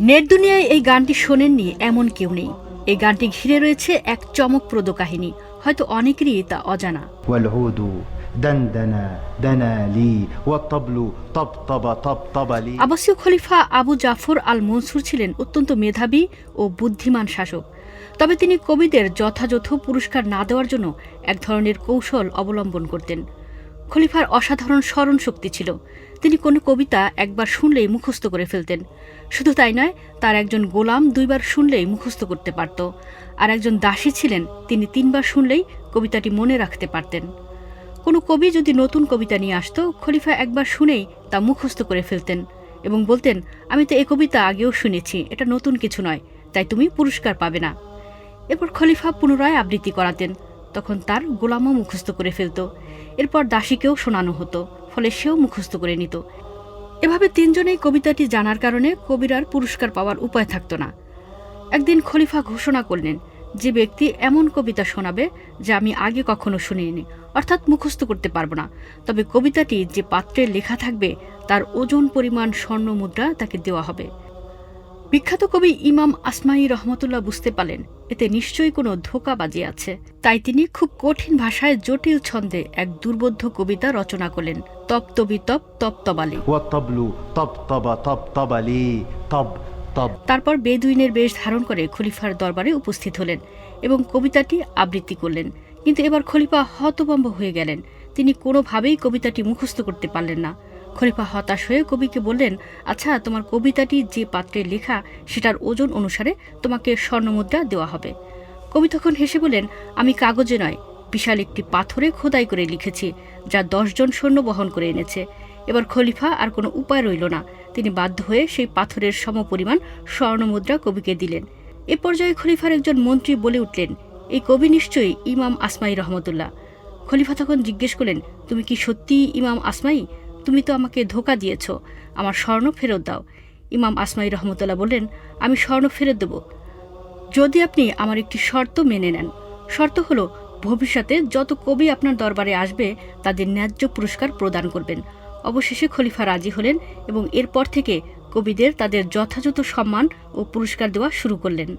Net দুনিয়ায় এই গানটি শোনেননি এমন কেউ নেই। এই গানটি ঘিরে রয়েছে এক চমকপ্রদ কাহিনী। হয়তো অনেকেরই তা অজানা। আবাসীয় খলিফা আবু জাফর আল মনসুর ছিলেন অত্যন্ত মেধাবী ও বুদ্ধিমান শাসক। তবে তিনি কবিদের যথাযথ পুরস্কার না দেওয়ার জন্য এক ধরনের কৌশল অবলম্বন করতেন। খলিফার অসাধারণ স্মরণ শক্তি ছিল। তিনি কোনো কবিতা একবার শুনলেই মুখস্থ করে ফেলতেন। শুধু তাই নয়, তার একজন গোলাম দুইবার শুনলেই মুখস্থ করতে পারত। আর একজন দাসী ছিলেন, তিনি তিনবার শুনলেই কবিতাটি মনে রাখতে পারতেন। কোনো কবি যদি নতুন কবিতা নিয়ে আসতো, খলিফা একবার শুনেই তা মুখস্থ করে ফেলতেন এবং বলতেন, আমি তো এ কবিতা আগেও শুনেছি, এটা নতুন কিছু নয়, তাই তুমি পুরস্কার পাবে না। এরপর খলিফা পুনরায় আবৃত্তি করাতেন। তখন তার গোলামও মুখস্থ করে ফেলত। এরপর দাসীকেও শোনানো হতো, ফলে সেও মুখস্থ করে নিত। এভাবে তিনজনেই কবিতাটি জানার কারণে কবির আর পুরস্কার পাওয়ার উপায় থাকতো না। একদিন খলিফা ঘোষণা করলেন, যে ব্যক্তি এমন কবিতা শোনাবে যা আমি আগে কখনো শুনিনি, অর্থাৎ মুখস্থ করতে পারব না। তবে কবিতাটি যে পাত্রে লেখা থাকবে, তার ওজন, পরিমাণ, স্বর্ণ মুদ্রা তাকে দেওয়া হবে। বিখ্যাত কবি ইমাম আসমাই রহমতুল্লাহ বুঝতে পারলেন এতে নিশ্চয়ই কোনো ধোকাবাজি আছে। তাই তিনি খুব কঠিন ভাষায় জটিল ছন্দে এক দুর্বোধ্য কবিতা রচনা করলেন তপ তবি তপ তপ তবালি তারপর বেদুইনের বেশ ধারণ করে খলিফার দরবারে উপস্থিত হলেন এবং কবিতাটি আবৃত্তি করলেন। কিন্তু এবার খলিফা হতবম্ব হয়ে গেলেন। তিনি কোনোভাবেই কবিতাটি মুখস্থ করতে পারলেন না। খলিফা হতাশ হয়ে কবিকে বললেন আচ্ছা তোমার কবিতাটি যে পাত্রে লেখা, সেটার ওজন অনুসারে তোমাকে স্বর্ণমুদ্রা দেওয়া হবে। কবি তখন হেসে বলেন আমি কাগজে নয়, বিশাল একটি পাথরে খোদাই করে লিখেছি, যা দশজন সৈন্য বহন করে এনেছে। এবার খলিফা আর কোনো উপায় রইল না। তিনি বাধ্য হয়ে সেই পাথরের সমপরিমাণ স্বর্ণমুদ্রা কবিকে দিলেন। এ পর্যায়ে খলিফার একজন মন্ত্রী বলে উঠলেন, এই কবি নিশ্চয়ই ইমাম আসমাই রহমতুল্লাহ। খলিফা তখন জিজ্ঞেস করলেন, তুমি কি সত্যিই ইমাম আসমাই? তুমি তো আমাকে ধোকা দিয়েছ। আমার স্বর্ণ ফেরত দাও। ইমাম আসমাই রহমতুল্লাহ বললেন, আমি স্বর্ণ ফেরত দেব। যদি আপনি আমার একটি শর্ত মেনে নেন, শর্ত হলো, ভবিষ্যতে যত কবি আপনার দরবারে আসবে, তাদের ন্যায্য পুরস্কার প্রদান করবেন। অবশেষে খলিফা রাজি হলেন এবং এরপর থেকে কবিদের তাদের যথাযথ সম্মান ও পুরস্কার দেওয়া শুরু করলেন।